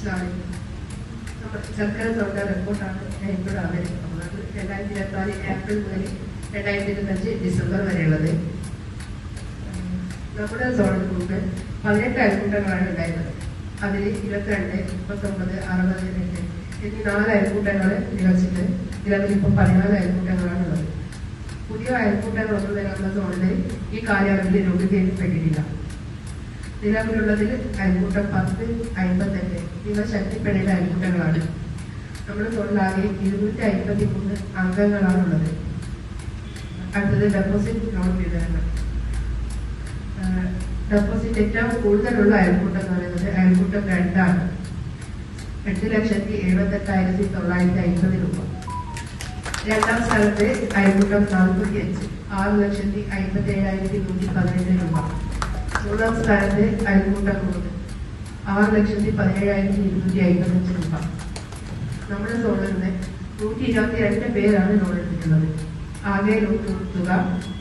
സ്ലാബിൽ സർക്കാർ തുറന്ന റിപ്പോർട്ടാണ് ഞാൻ ഇപ്പോൾ അവതരിപ്പിക്കുന്നത്. രണ്ടായിരത്തി ഇരുപത്തി നാല് ഏപ്രിൽ മുതൽ രണ്ടായിരത്തി ഇരുപത്തഞ്ച് ഡിസംബർ വരെയുള്ളത്. നമ്മുടെ സോണിൽ മുമ്പ് പതിനെട്ട് അയൽക്കൂട്ടങ്ങളാണ് ഉണ്ടായിരുന്നത്. അതിൽ ഇരുപത്തിരണ്ട് മുപ്പത്തൊമ്പത് അറുപത് രണ്ട് എന്നീ നാല് അയൽക്കൂട്ടങ്ങൾ നിലച്ചിട്ട് നിലവിൽ ഇപ്പോൾ പതിനാല് അയൽക്കൂട്ടങ്ങളാണ് ഉള്ളത്. പുതിയ അയൽക്കൂട്ടങ്ങളൊന്നും തന്നെ നമ്മുടെ സോണിൽ ഈ കാലയളവിൽ രൂപീകരിക്കപ്പെട്ടിട്ടില്ല. നിലവിലുള്ളതിൽ അയൽക്കൂട്ടം പത്ത് അൻപത്തഞ്ച് ഇവ ശക്തിപ്പെടേണ്ട അയൽക്കൂട്ടങ്ങളാണ് നമ്മുടെ തൊഴിലാകെ ഇരുന്നൂറ്റി അൻപത്തി മൂന്ന് അംഗങ്ങളാണുള്ളത്. അടുത്തത് ഡെപ്പോസിറ്റ് ലോൺ വിതരണം. ഡെപ്പോസിറ്റ് ഏറ്റവും കൂടുതലുള്ള അയൽക്കൂട്ടം എന്ന് പറയുന്നത് അയൽക്കൂട്ടം രണ്ടാണ്. എട്ട് ലക്ഷത്തി എഴുപത്തെട്ടായിരത്തി തൊള്ളായിരത്തി അമ്പത് രൂപ. രണ്ടാം സ്ഥലത്ത് അയൽക്കൂട്ടം നാൽപ്പത്തി അഞ്ച് ആറ് ലക്ഷത്തി അമ്പത്തി ഏഴായിരത്തി നൂറ്റി പതിനെട്ട് രൂപ. മൂന്നാം സ്ഥാനത്ത് അയൽക്കൂട്ടം മൂന്ന് ആറ് ലക്ഷത്തി പതിനേഴായിരത്തി ഇരുന്നൂറ്റി അമ്പത്തഞ്ച് രൂപ. നമ്മുടെ സോണിൽ നൂറ്റി ഇരുപത്തി രണ്ട് പേരാണ് ലോൺ എടുത്തിട്ടുള്ളത്. ആകെ ലോൺ തുക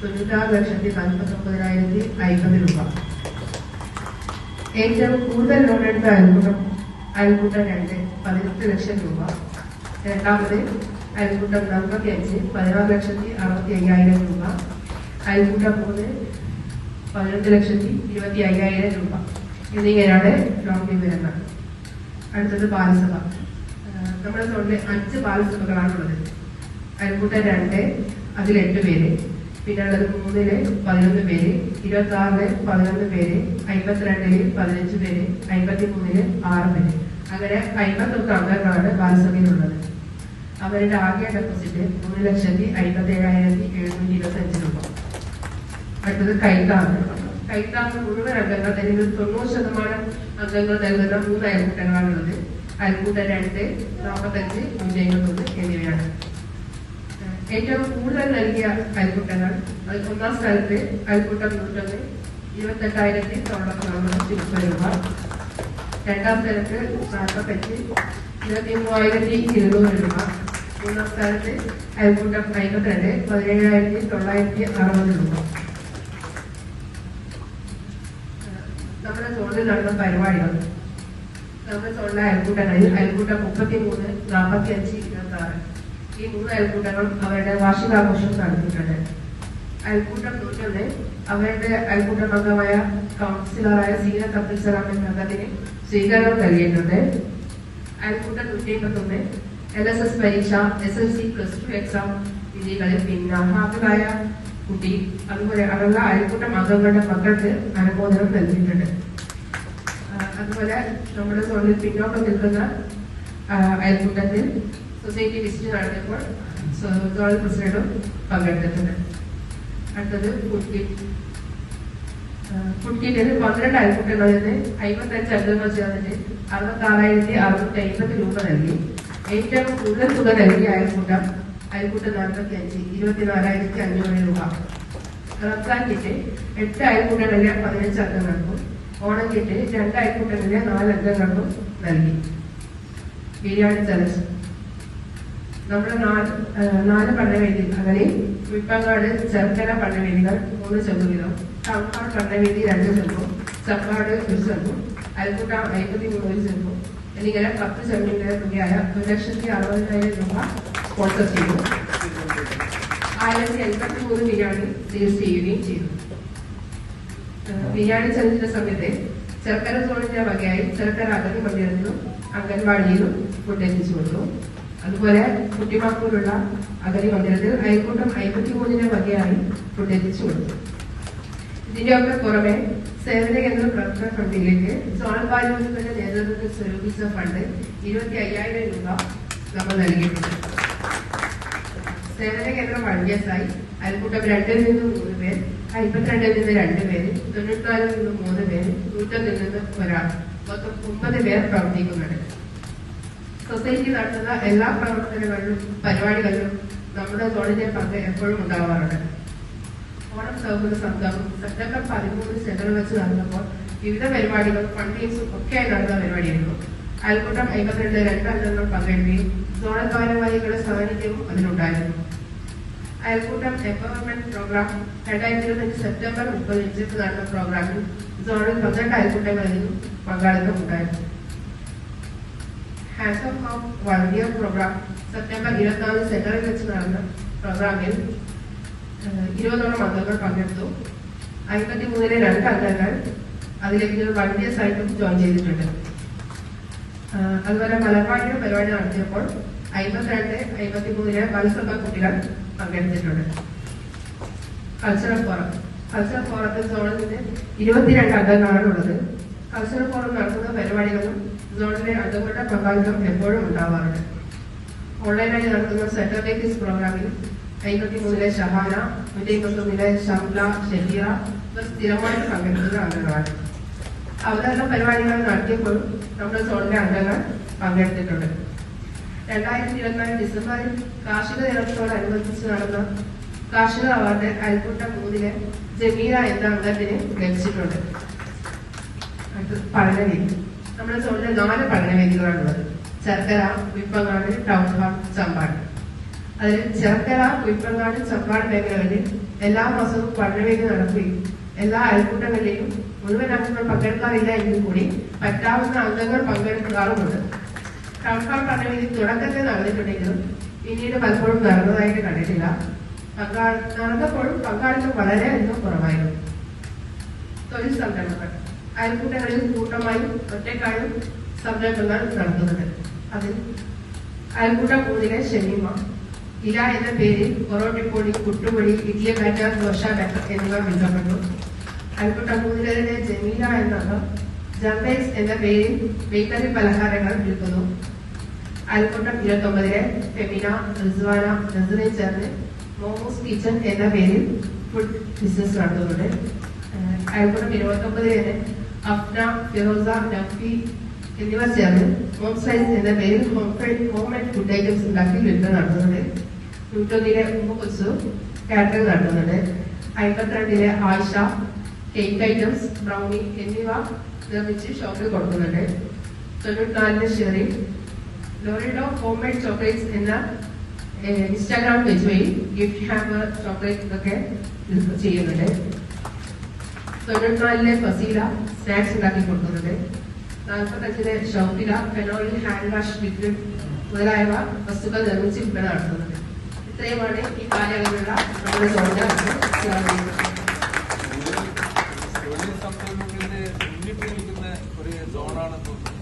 തൊണ്ണൂറ്റാറ് ലക്ഷത്തി നാൽപ്പത്തി ഒമ്പതിനായിരത്തി അമ്പത് രൂപ. ഏറ്റവും കൂടുതൽ ലോൺ എടുത്ത അയൽക്കൂട്ടം അയൽക്കൂട്ടം രണ്ട് പതിനെട്ട് ലക്ഷം രൂപ. രണ്ടാമത് അയൽക്കൂട്ടം നാൽപ്പത്തി അഞ്ച് പതിനാറ് ലക്ഷത്തി അറുപത്തി അയ്യായിരം രൂപ. അയൽക്കൂട്ടം മൂന്ന് പതിനഞ്ച് ലക്ഷത്തി ഇരുപത്തി അയ്യായിരം രൂപ. എന്നിങ്ങനെയാണ് ലോൺ വിവരങ്ങൾ. അടുത്തത് പാലസഭ നമ്മുടെ തൊണ്ട് അഞ്ച് പാലസഭകളാണുള്ളത് അയൽക്കൂട്ടം രണ്ട് അതിൽ എട്ട് പേര്. പിന്നെ ഉള്ളത് മൂന്നിൽ പതിനൊന്ന് പേര് ഇരുപത്തി ആറിൽ പതിനൊന്ന് പേര് അമ്പത്തിരണ്ടിൽ പതിനഞ്ച് പേര് അമ്പത്തി മൂന്നിൽ ആറ് പേര്. അങ്ങനെ അമ്പത്തൊന്ന് അംഗങ്ങളാണ് ബാലസഭയിലുള്ളത്. അവരുടെ ആകെ ഡെപ്പോസിറ്റ് മൂന്ന് ലക്ഷത്തി അമ്പത്തി ഏഴായിരത്തി എഴുന്നൂറ്റി അടുത്തത് കൈത്താങ് കൈത്താങ് മുഴുവൻ അംഗങ്ങൾ അല്ലെങ്കിൽ തൊണ്ണൂറ് ശതമാനം അംഗങ്ങൾ നൽകുന്ന മൂന്ന് അയൽക്കൂട്ടങ്ങളാണുള്ളത്. അയൽക്കൂട്ടം രണ്ട് നാൽപ്പത്തഞ്ച് നൂറ്റി എന്നിവയാണ്. ഏറ്റവും കൂടുതൽ നൽകിയ അയൽക്കൂട്ടങ്ങൾ അത് ഒന്നാം സ്ഥലത്ത് അയൽക്കൂട്ടം നൂറ്റൊന്ന് ഇരുപത്തെട്ടായിരത്തി തൊള്ളായിരത്തി നാനൂറ്റി മുപ്പത് രൂപ. രണ്ടാം സ്ഥലത്ത് നാൽപ്പത്തഞ്ച് ഇരുപത്തി മൂവായിരത്തി ഇരുന്നൂറ് രൂപ. മൂന്നാം സ്ഥാനത്ത് അയൽക്കൂട്ടം അമ്പത്തിരണ്ട് പതിനേഴായിരത്തി തൊള്ളായിരത്തി അറുപത് രൂപ. സോണിൽ നടന്ന പരിപാടികൾ. നമ്മുടെ സോണിലെ അയൽക്കൂട്ടങ്ങളിൽ അയൽക്കൂട്ടം മുപ്പത്തി മൂന്ന് നാൽപ്പത്തി അഞ്ച് ഇരുപത്തി ആറ് ഈ മൂന്ന് അയൽക്കൂട്ടങ്ങളും അവരുടെ വാർഷികാഘോഷം നടത്തിയിട്ടുണ്ട്. അയൽക്കൂട്ടം നൂറ്റൊന്ന് അവരുടെ അയൽക്കൂട്ടം അംഗമായ കൗൺസിലറായ സീന കപ്പിൽ സലാം എന്ന അംഗത്തിന് സ്വീകരണം നൽകിയിട്ടുണ്ട്. അയൽക്കൂട്ടം നൂറ്റി എൺപത്തൊന്ന് എൽ എസ് എസ് പരീക്ഷ S L C plus two exam വിജയികളിൽ പിന്നെ ഹാജരായ കുട്ടി അതുപോലെ അവരുടെ അയൽക്കൂട്ടം അംഗങ്ങളുടെ മക്കൾക്ക് അനുമോദനം നൽകിയിട്ടുണ്ട്. അതുപോലെ നമ്മുടെ സോണിൽ പിന്നോട്ട് നിൽക്കുന്ന അയൽക്കൂട്ടത്തിൽ സൊസൈറ്റി വിസിറ്റ് നടത്തിയപ്പോൾ സോ- സോണൽ പ്രസിഡന്റും പങ്കെടുത്തിട്ടുണ്ട്. അടുത്തത് ഫുഡ് കിറ്റിന് പന്ത്രണ്ട് അയൽക്കൂട്ടങ്ങളിൽ നിന്ന് അയ്പത്തഞ്ച് അംഗങ്ങൾ ചേർന്നിട്ട് അറുപത്തി ആറായിരത്തി അറുന്നൂറ്റി അയ്പത് രൂപ നൽകി. ഏറ്റവും കൂടുതൽ തുക നൽകിയ അയൽക്കൂട്ടം അയൽക്കൂട്ടം നാൽപ്പത്തി അഞ്ച് ഇരുപത്തിനാലായിരത്തി അഞ്ഞൂറ് രൂപ. റംസാൻ കിറ്റ് എട്ട് അയൽക്കൂട്ടങ്ങളിലെ പതിനഞ്ച് അംഗങ്ങൾക്കും ഓണം കിട്ടി. രണ്ട് അയൽക്കൂട്ടങ്ങളിലെ നാല് അംഗങ്ങൾക്കും നൽകി. ബിരിയാണി ചലഞ്ച്. നമ്മുടെ നാല് നാല് അങ്ങനെ വിപ്പങ്ങാട് ചെറുക്കര പഠനവേദികൾ മൂന്ന് ചെമ്പ് വീതം തമ്പാട് പഠനവേദി രണ്ട് ചെമ്പും ചപ്പാട് ഒരു ചെമ്പും അൽക്കൂട്ട അയ്പത്തി മൂന്ന് ചെമ്പും എന്നിങ്ങനെ പത്ത് ചെമ്പിന്റെ തുകയായ ഒരു ലക്ഷത്തി അറുപതിനായിരം രൂപ സ്പോൺസർ ചെയ്തു. ആയിരത്തി എൺപത്തി മൂന്ന് ബിരിയാണി രജിസ്റ്റർ ചെയ്യുകയും ചെയ്തു. ബിരിയാണി ചലഞ്ചിന്റെ സമയത്ത് ചെറുക്കര സോണിന്റെ വകയായി ചെറുക്കര അകലി മന്ദിരത്തിലും അംഗൻവാടിയിലും ഫുഡ് എത്തിച്ചു കൊടുത്തു. അതുപോലെ കുട്ടിമാക്കൂരുള്ള അകലി മന്ദിരത്തിൽ അയൽക്കൂട്ടം അയ്പത്തി മൂന്നിന്റെ വകയായി ഫുഡ് എത്തിച്ചു കൊടുത്തു. ഇതിന്റെയൊക്കെ പുറമെ സേവന കേന്ദ്ര പ്രവർത്തന ഫണ്ടിലേക്ക് സോണൽ ബാലോത്സവത്തിന്റെ നേതൃത്വത്തിൽ സ്വരൂപിച്ച ഫണ്ട് ഇരുപത്തി അയ്യായിരം രൂപ നമ്മൾ നൽകിയിട്ടുണ്ട്. സേവന കേന്ദ്രം വണ്ടിയസായി അയൽക്കൂട്ടം രണ്ടിൽ നിന്ന് മൂന്ന് പേർ അമ്പത്തിരണ്ടിൽ നിന്ന് രണ്ട് പേര് തൊണ്ണൂറ്റിനാലിൽ നിന്ന് മൂന്ന് പേര് നൂറ്റൊന്നിൽ നിന്ന് ഒരാൾ. മൊത്തം മുപ്പത് പേർ പ്രവർത്തിക്കുന്നുണ്ട്. സൊസൈറ്റി നടത്തുന്ന എല്ലാ പ്രവർത്തനങ്ങളിലും പരിപാടികളിലും നമ്മുടെ സോണിന്റെ പങ്ക് എപ്പോഴും ഉണ്ടാവാറുണ്ട്. ഓണം സൗഹൃദ സംഗമം സെപ്റ്റംബർ പതിമൂന്ന് സെന്ററിൽ വെച്ച് നടന്നപ്പോൾ വിവിധ പരിപാടികളും ഫണ്ടീസും ഒക്കെയായി നടന്ന പരിപാടിയായിരുന്നു. അയൽക്കൂട്ടം അമ്പത്തിരണ്ട് രണ്ട് അംഗങ്ങൾ പങ്കെടുക്കുകയും സോണൽ ഭാരവാഹികളുടെ സാന്നിധ്യവും അതിലുണ്ടായിരുന്നു. അയൽക്കൂട്ടം എംപവർമെന്റ് പ്രോഗ്രാം രണ്ടായിരത്തി ഇരുപത്തഞ്ച് സെപ്റ്റംബർ മുപ്പത് ഇഞ്ചിട്ട് നടന്ന പ്രോഗ്രാമിൽ സോണിൽ പന്ത്രണ്ട് അയൽക്കൂട്ടങ്ങളിൽ നിന്നും പങ്കാളിത്തം ഉണ്ടായിരുന്നു hands of home volunteer programme September ഇരുപത്തിനാല് സെന്ററിൽ വെച്ച് നടന്ന പ്രോഗ്രാമിൽ ഏഹ്, ഇരുപതോളം അംഗങ്ങൾ പങ്കെടുത്തു. അമ്പത്തി മൂന്നിലെ രണ്ട് അംഗങ്ങൾ അതിലേക്ക് വളണ്ടിയേഴ്സ് ആയിട്ടും ജോയിൻ ചെയ്തിട്ടുണ്ട്. ആഹ്, അതുപോലെ മലർവാടിയുടെ പരിപാടി നടത്തിയപ്പോൾ അമ്പത്തിരണ്ട് അമ്പത്തി മൂന്നിലെ മത്സര കുട്ടികൾ പങ്കെടുത്തിട്ടുണ്ട്. Cultural forum. കൾച്ചറൽ ഫോറത്തിൽ സോണിൽ ഇരുപത്തിരണ്ട് അംഗങ്ങളാണ് ഉള്ളത്. കൾച്ചറൽ ഫോറം നടത്തുന്ന പരിപാടികളും സോണിലെ അംഗങ്ങളുടെ പങ്കാളിത്തം എപ്പോഴും ഉണ്ടാവാറുണ്ട്. ഓൺലൈനായി നടത്തുന്ന സെന്റർ ബേക്കിസ് പ്രോഗ്രാമിൽ അമ്പത്തി മൂന്നിലെ ഷഹാന നൂറ്റി അമ്പത്തൊന്നിലെ ഷംല ഷഹീറ ഇവർ സ്ഥിരമായിട്ട് പങ്കെടുക്കുന്ന അംഗങ്ങളാണ്. അവതരണ പരിപാടികൾ നടത്തിയപ്പോഴും നമ്മുടെ സോണിലെ അംഗങ്ങൾ പങ്കെടുത്തിട്ടുണ്ട്. രണ്ടായിരത്തി ഇരുപത്തിനാല് ഡിസംബറിൽ കാർഷിക ദിനത്തോടനുബന്ധിച്ച് നടന്ന കാർഷിക അവാർഡ് അയൽക്കൂട്ട മൂന്നിലെ ജമീല എന്ന അംഗത്തിന് ലഭിച്ചിട്ടുണ്ട്. പഠനവേദി നമ്മുടെ സോണിലെ നാല് പഠനവേദികളാണുള്ളത് ചർക്കര വിപ്പങ്ങാട് ടൗൺ ഹാൾ ചമ്പാട്. അതിൽ ചർക്കര വിപ്പങ്ങാട് ചമ്പാട് മേഖലകളിൽ എല്ലാ മാസവും പഠനവേദി നടക്കുകയും എല്ലാ അയൽക്കൂട്ടങ്ങളിലെയും മുഴുവൻ അംഗങ്ങൾ പങ്കെടുക്കാറില്ല എങ്കിൽ കൂടി പറ്റാവുന്ന അംഗങ്ങൾ പങ്കെടുക്കാറുമുണ്ട്. ടൗൺ ഇത് തുടക്കത്തിൽ നടന്നിട്ടുണ്ടെങ്കിലും പിന്നീട് പലപ്പോഴും നടന്നതായിട്ട് കണ്ടിട്ടില്ല. പങ്കാളി നടന്നപ്പോഴും പങ്കാളിത്തം വളരെ അധികം കുറവായിരുന്നു. തൊഴിൽ സംരംഭങ്ങൾ. അയൽക്കൂട്ടങ്ങളിൽ കൂട്ടമായും ഒറ്റക്കാലും സംരംഭങ്ങൾ നടത്തുന്നുണ്ട് അതിൽ അയൽക്കൂട്ട മൂന്നിലെ ഷെമീമ ഇല എന്ന പേരിൽ പൊറോട്ടിപ്പൊടി കുട്ടുപൊടി ഇഡ്ലി ബാറ്റർ ദോശ ബാറ്റർ എന്നിവ വിൽക്കപ്പെട്ടു. അയൽക്കൂട്ട മൂന്നിലെ ജമീല എന്ന ജംബേസ് എന്ന പേരിൽ ബേക്കറി പലഹാരങ്ങൾ വിൽക്കുന്നു. അയൽക്കൂട്ടം ഇരുപത്തൊമ്പതിലെ ഫെമിന റിസ്വാന നസറിൻ ചേർന്ന് മോമോസ് കിച്ചൺ എന്ന പേരിൽ ഫുഡ് ബിസിനസ് നടത്തുന്നുണ്ട്. ഏഹ് ഇരുപത്തൊമ്പതിൽ തന്നെ അഫ്ന ഫിറോസ നഫി എന്നിവർ ചേർന്ന് ഹോം സൈസ് എന്ന പേരിൽ home home made food items ഉണ്ടാക്കി വിൽപ്പന നടത്തുന്നുണ്ട്. നൂറ്റൊന്നിലെ ഉമ്മ കൊച്ചു കാറ്ററിംഗ് നടത്തുന്നുണ്ട്. അമ്പത്തിരണ്ടിലെ ആയിഷ കേക്ക് ഐറ്റംസ് ബ്രൗണി എന്നിവ നിർമ്മിച്ച് ഷോപ്പിൽ കൊടുക്കുന്നുണ്ട്. തൊണ്ണൂറ്റിനാലിലെ Sherry Laurido home made chocolates എന്ന ഇൻസ്റ്റാഗ്രാം പേജ് വഴി ഗിഫ്റ്റ് ഹാമ്പർ ചോക്ലേറ്റ് ഒക്കെ ചെയ്യുന്നുണ്ട്. തൊണ്ണൂറ്റിനാലിലെ ഫസീല സ്നാക്സ് ഉണ്ടാക്കി കൊടുക്കുന്നുണ്ട്. നാൽപ്പത്തഞ്ചിലെ ഷോപ്പില ഫെനോയിൽ ഹാൻഡ് വാഷ് ലിക്വിഡ് മുതലായവ വസ്തുക്കൾ നിർമ്മിച്ച് വിൽപ്പന നടത്തുന്നത് ഇത്രയുമാണ് ഈ കാലയളവിലുള്ള നമ്മുടെ തൊഴിൽ സംരംഭങ്ങളിൽ മുന്നിട്ട് നിൽക്കുന്ന ഒരു സോണാണെന്ന് തോന്നുന്നു.